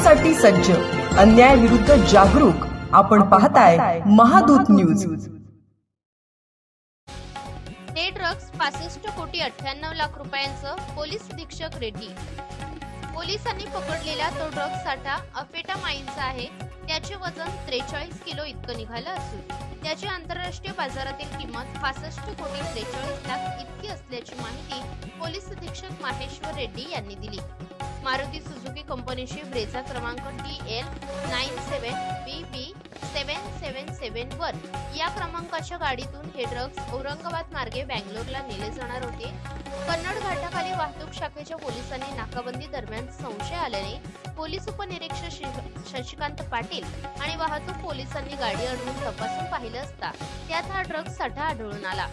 विकासासाठी सज्ज. अन्याय विरुद्ध जागरूक. आपण पाहताय महादूत न्यूज. हे ड्रग्ज पासष्ट कोटी अठ्ठ्याण्णव लाख रुपयांचं पोलीस अधीक्षक रेड्डी. पोलिसांनी पकडलेला तो ड्रग साठा अफेटामाईनचा आहे. त्याचे वजन त्रेचाळीस किलो इतकं निघालं असून त्याची आंतरराष्ट्रीय बाजारातील किंमत पासष्ट कोटी त्रेचाळीस लाख इतकी असल्याची माहिती पोलीस अधीक्षक माहेश्वर रेड्डी यांनी दिली. मारुती सुझुकी कंपनीशी ब्रेझा क्रमांक D L nine seven B B seven seven seven one. या क्रमांकाच्या गाडीतून हे ड्रग्ज औरंगाबाद मार्गे बँगलोरला नेले जाणार होते. कन्नड घाटाखाली वाहतूक शाखेच्या पोलिसांनी नाकाबंदी दरम्यान संशय आल्याने पोलीस उपनिरीक्षक शशिकांत पाटील आणि वाहतूक पोलिसांनी गाडी अडवून तपासून पाहिलं असता त्यात हा ड्रग्ज साठा आढळून आला.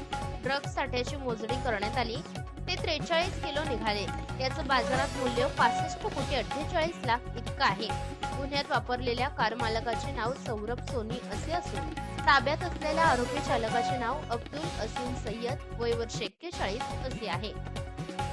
ड्रग्ज साठ्याची मोजणी करण्यात आली. त्रेचाळीस किलो निघाले. याचं बाजारात मूल्य पासष्ट कोटी अठ्ठेचाळीस लाख इतकं आहे. गुन्ह्यात वापरलेल्या कार मालकाचे नाव सौरभ सोनी असे असून ताब्यात असलेल्या आरोपी चालकाचे नाव अब्दुल असीम सय्यद वय वर्ष एक्केचाळीस असे आहे.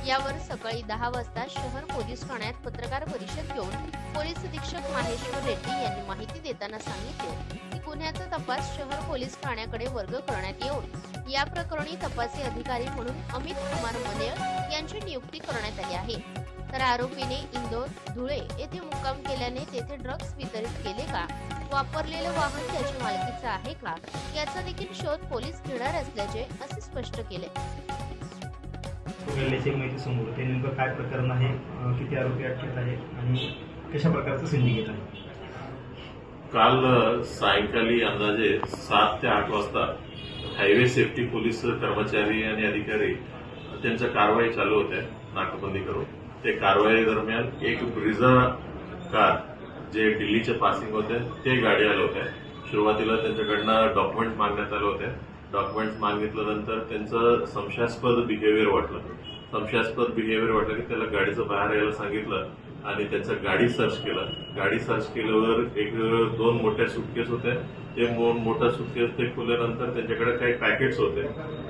यावर सकाळी दहा वाजता शहर पोलीस ठाण्यात पत्रकार परिषद घेऊन पोलीस अधीक्षक माहेश्वर रेड्डी यांनी माहिती देताना सांगितले की गुन्ह्याचा तपास शहर पोलीस ठाण्याकडे वर्ग करण्यात येऊन या प्रकरणी तपासी अधिकारी म्हणून अमित कुमार मनेळ यांची नियुक्ती करण्यात आली आहे. तर आरोपीने इंदोर धुळे येथे मुक्काम केल्याने तेथे ड्रग्ज वितरित केले का? वापरलेलं वाहन त्याच्या मालकीचं आहे का? याचा देखील शोध पोलीस घेणार असल्याचे असे स्पष्ट केले. घडल्याची माहिती समोर ते नेमकं काय प्रकरण आहे? किती आरोपी अटकेत आहे आणि कशा प्रकारचं सिंडिकेट आहे काल सायंकाळी अंदाजे सात ते आठ वाजता हायवे सेफ्टी पोलीस कर्मचारी आणि अधिकारी त्यांच्या कारवाई चालू होत्या नाकाबंदी करून. ते कारवाई दरम्यान एक ब्रिझा कार जे दिल्लीचे पासिंग होते ते गाडी आल्या होत्या. सुरुवातीला त्यांच्याकडनं डॉक्युमेंट मागण्यात आले होते. डॉक्युमेंट्स मागितल्यानंतर त्यांचं संशयास्पद बिहेवियर वाटलं. संशयास्पद बिहेवियर वाटलं की त्याला गाडीचं बाहेर यायला सांगितलं आणि त्याचं गाडी सर्च केलं. गाडी सर्च केल्यावर एक दोन मोठ्या सुटकेस होत्या. ते मो- मोठा सुटकेस ते खुल्यानंतर त्यांच्याकडे काही पॅकेट्स होते.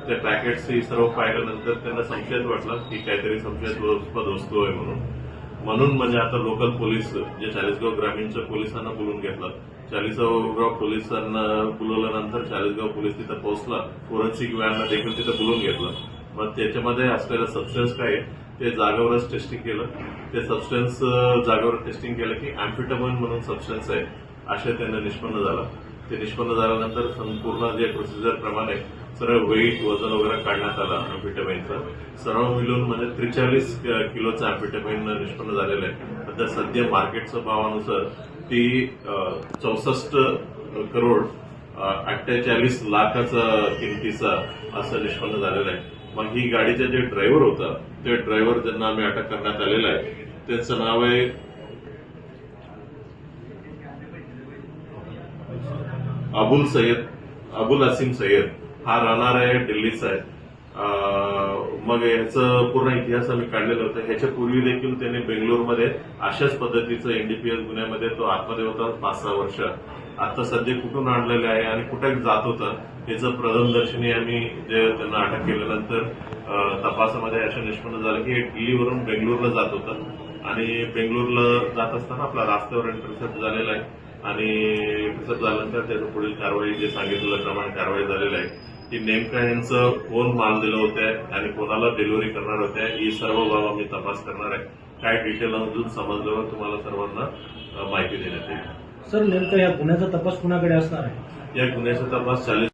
त्या पॅकेट्स सर्व पाहिल्यानंतर त्यांना संशयच वाटला की काहीतरी संशयास्पद वस्तू आहे म्हणून. म्हणून म्हणजे आता लोकल पोलीस जे चाळीसगाव ग्रामीणच्या पोलिसांना बोलून घेतलं. चाळीसगाव पोलिसांना बोलवल्यानंतर चाळीसगाव पोलीस तिथं पोहोचला. फोरेन्सिक व्हॅनला देखील तिथं बोलून घेतलं. मग त्याच्यामध्ये असलेलं सबस्टन्स काय आहे ते जागेवरच टेस्टिंग केलं. ते सबस्टन्स जागेवर टेस्टिंग केलं की अँफिटमन म्हणून सबस्टन्स आहे. असे त्यांना निष्पन्न झालं. ते निष्पन्न झाल्यानंतर संपूर्ण जे प्रोसिजर प्रमाणे सर्व वेट वजन वगैरे काढण्यात आलं अँफिटमाइनचं सर्व मिळून म्हणजे त्रेचाळीस किलोचं अँफिटमाइन निष्पन्न झालेलं आहे. आता सध्या मार्केटच्या भावानुसार ती चौसष्ट करोड अठ्ठेचाळीस लाखाचा किमतीचा असं निष्पन्न झालेलं आहे. मग ही गाडीचा जे ड्रायव्हर होता ते ड्रायव्हर ज्यांना आम्ही अटक करण्यात आलेला आहे त्यांचं नाव आहे अबुल सय्यद अबुल असीम सय्यद हा राहणार आहे दिल्लीचा आहे. मग याचं पूर्ण इतिहास आम्ही काढलेला होता. ह्याच्या पूर्वी देखील त्याने बेंगलोरमध्ये अशाच पद्धतीचं एनडीपीएस गुन्ह्यामध्ये तो आतमध्ये होता पाच सहा वर्ष. आता सध्या कुठून आणलेले आहे आणि कुठे जात होता याचं प्रथमदर्शनी आम्ही जे त्यांना अटक केल्यानंतर तपासामध्ये अशा निष्पन्न झालं की हे दिल्लीवरून बेंगलोरला जात होतं. आणि बेंगलोरला जात असताना आपला रस्त्यावर इंटरसेप्ट झालेला आहे. आणि इंटरसेप्ट झाल्यानंतर त्याचं पुढील कारवाई जे सांगितल्याप्रमाणे कारवाई झालेली आहे की नेमकं यांचं कोण माल दिलं होत्या आणि कोणाला डिलिव्हरी करणार होत्या ही सर्व बाब आम्ही तपास करणार आहे. काय डिटेल अजून समजल्यावर तुम्हाला सर्वांना माहिती देण्यात येईल. सर नेमकं या गुन्ह्याचा तपास कुणाकडे असणार आहे? या गुन्ह्याचा तपास चाळीस